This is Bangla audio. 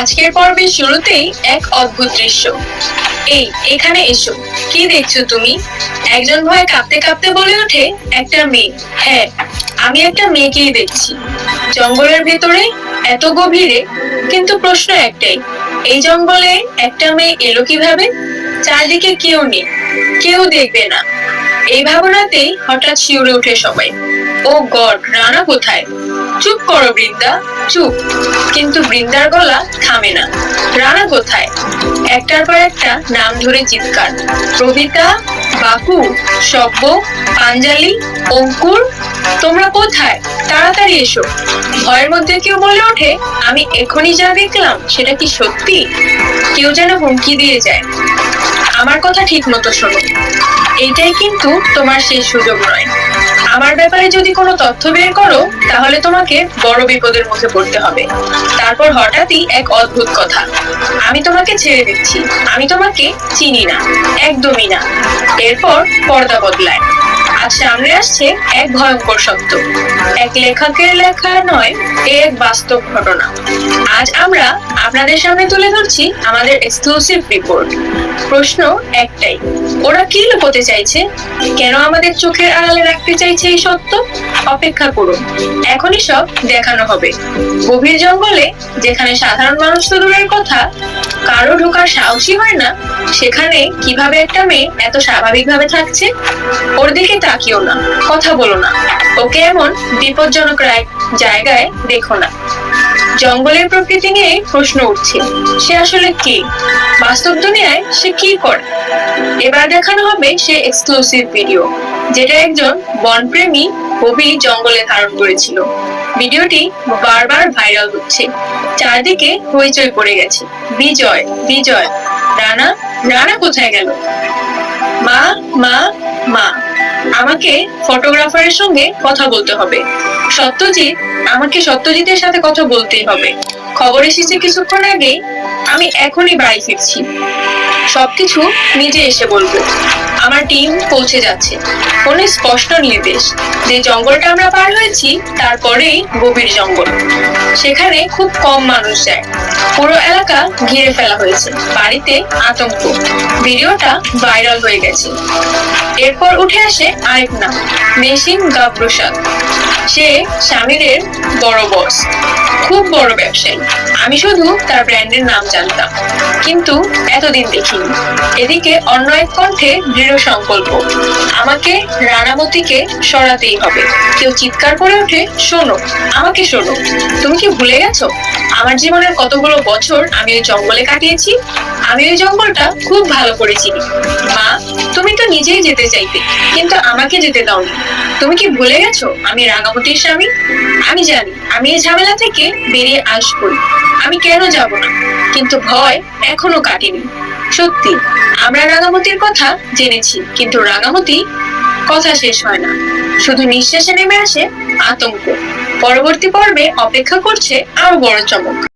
আজকের পর্বের শুরুতেই এক অদ্ভুত দৃশ্য। এই, এখানে এসো। কি দেখছ তুমি? একজন ভয়ে কাঁপতে কাঁপতে বলে ওঠে, একটা মেয়ে। হ্যাঁ আমি একটা মেয়েকেই দেখছি। জঙ্গলের ভেতরে এত গভীরে, কিন্তু প্রশ্ন একটাই, এই জঙ্গলে একটা মেয়ে এলো কীভাবে? চারদিকে কেউ নেই, কেউ দেখবে না। এই ভাবনাতেই হঠাৎ শিউরে ওঠে সবাই। ও গড, রানা কোথায়? চুপ করো, বৃন্দা। চুপ। কিন্তু বৃন্দার গলা থামে না। রানা কোথায়? একটার পর একটা নাম ধরে চিৎকার। প্রবিতা বাকু সব্য, পাঞ্জালি, অঙ্কুর, তোমরা কোথায়? তাড়াতাড়ি এসো। ভয়ের মধ্যে কেউ বলে ওঠে, আমি এখনই যা দেখলাম, সেটা কি সত্যি? কেউ যেন হুমকি দিয়ে যায়। আমার কথা ঠিক মতো শোনো। এইটাই কিন্তু তোমার সেই সুযোগ নয়। আমার ব্যাপারে যদি কোনো তথ্য বের করো, তাহলে তোমাকে বড় বিপদের মধ্যে পড়তে হবে। তারপর হঠাৎই এক অদ্ভুত কথা। আমি তোমাকে ছেড়ে দিচ্ছি। আমি তোমাকে চিনি না। একদমই না। এরপর পর্দা বদলায়। আজ সামনে আসছে এক ভয়ঙ্কর সত্য এক লেখকের লেখা নয়, এ এক বাস্তব ঘটনা। আজ আমরা আপনাদের সামনে তুলে ধরছি আমাদের এক্সক্লুসিভ রিপোর্ট প্রশ্ন একটাই, ওরা কি লুকোতে চাইছে? কেন আমাদের চোখের আড়ালে রাখতে চাইছে এই সত্য? অপেক্ষা করুন, এখনই সব দেখানো হবে। গভীর জঙ্গলে, যেখানে সাধারণ মানুষ তো দূরের কথা কারও ঢোকার সাহসী হয় না? সেখানে কীভাবে একটা মেয়ে এত স্বাভাবিকভাবে থাকছে? ওর দিকে তাকিও না, কথা বলো না। ওকে এমন বিপজ্জনক জায়গায় দেখো না। জঙ্গলের প্রকৃতি নিয়ে প্রশ্ন উঠছে, সে আসলে কে? বাস্তব দুনিয়ায় সে কি করে? এবার দেখানো হবে সে এক্সক্লুসিভ ভিডিও যেটা একজন বনপ্রেমী কবি জঙ্গলে ধারণ করেছিল। ভিডিওটি বারবার ভাইরাল হচ্ছে। চারদিকে হইচই পড়ে গেছে। বিজয় বিজয়, রানা রানা কোথায় গেল? মা মা মা, আমাকে ফটোগ্রাফারের সঙ্গে কথা বলতে হবে। সত্যজিৎ, আমাকে সত্যজিতের সাথে কথা বলতেই হবে। খবর এসেছে কিছুক্ষণ আগেই, আমি এখনই বাড়ি ফিরছি। সবকিছু নিজে এসে বলব। আমার টিম পৌঁছে যাচ্ছে। ফোনে স্পষ্ট নির্দেশ যে জঙ্গলটা আমরা পার হয়েছি, তারপরেই গভীর জঙ্গল। সেখানে খুব কম মানুষ যায়। পুরো এলাকা ঘিরে ফেলা হয়েছে। বাড়িতে আতঙ্ক। ভিডিওটা ভাইরাল হয়ে গেছে। এরপর উঠে আসে আরেক নাম মেশিন গাবপ্রসাদ সে স্বামীদের বড় বস খুব বড় ব্যবসায়ী। আমি শুধু তার ব্র্যান্ডের নাম জানতাম, কিন্তু এতদিন দেখিনি। এদিকে অন্য এক কণ্ঠে দৃঢ় সংকল্প, আমাকে রানামতিকে সরাতেই হবে। কেউ চিৎকার করে ওঠে, শোনো, আমাকে শোনো, তুমি কি ভুলে গেছো? আমার জীবনের কতগুলো বছর আমি ওই জঙ্গলে কাটিয়েছি? আমি ওই জঙ্গলটা খুব ভালো করে চিনি। মা, তুমি তো নিজেই যেতে চাইতে কিন্তু আমাকে যেতে দাওনি। তুমি কি ভুলে গেছো? আমি রাঙামতির স্বামী। আমি জানি, আমি এই ঝামেলা থেকে বেরিয়ে আসবই আমি কেন যাব না? কিন্তু ভয় এখনও কাটেনি। সত্যি, আমরা রাঙামতির কথা জেনেছি, কিন্তু রাঙামতি কথা শেষ হয় না। শুধু নিঃশ্বাসে নেমে আসে আতঙ্ক। পরবর্তী পর্বে অপেক্ষা করছে আরও বড় চমক।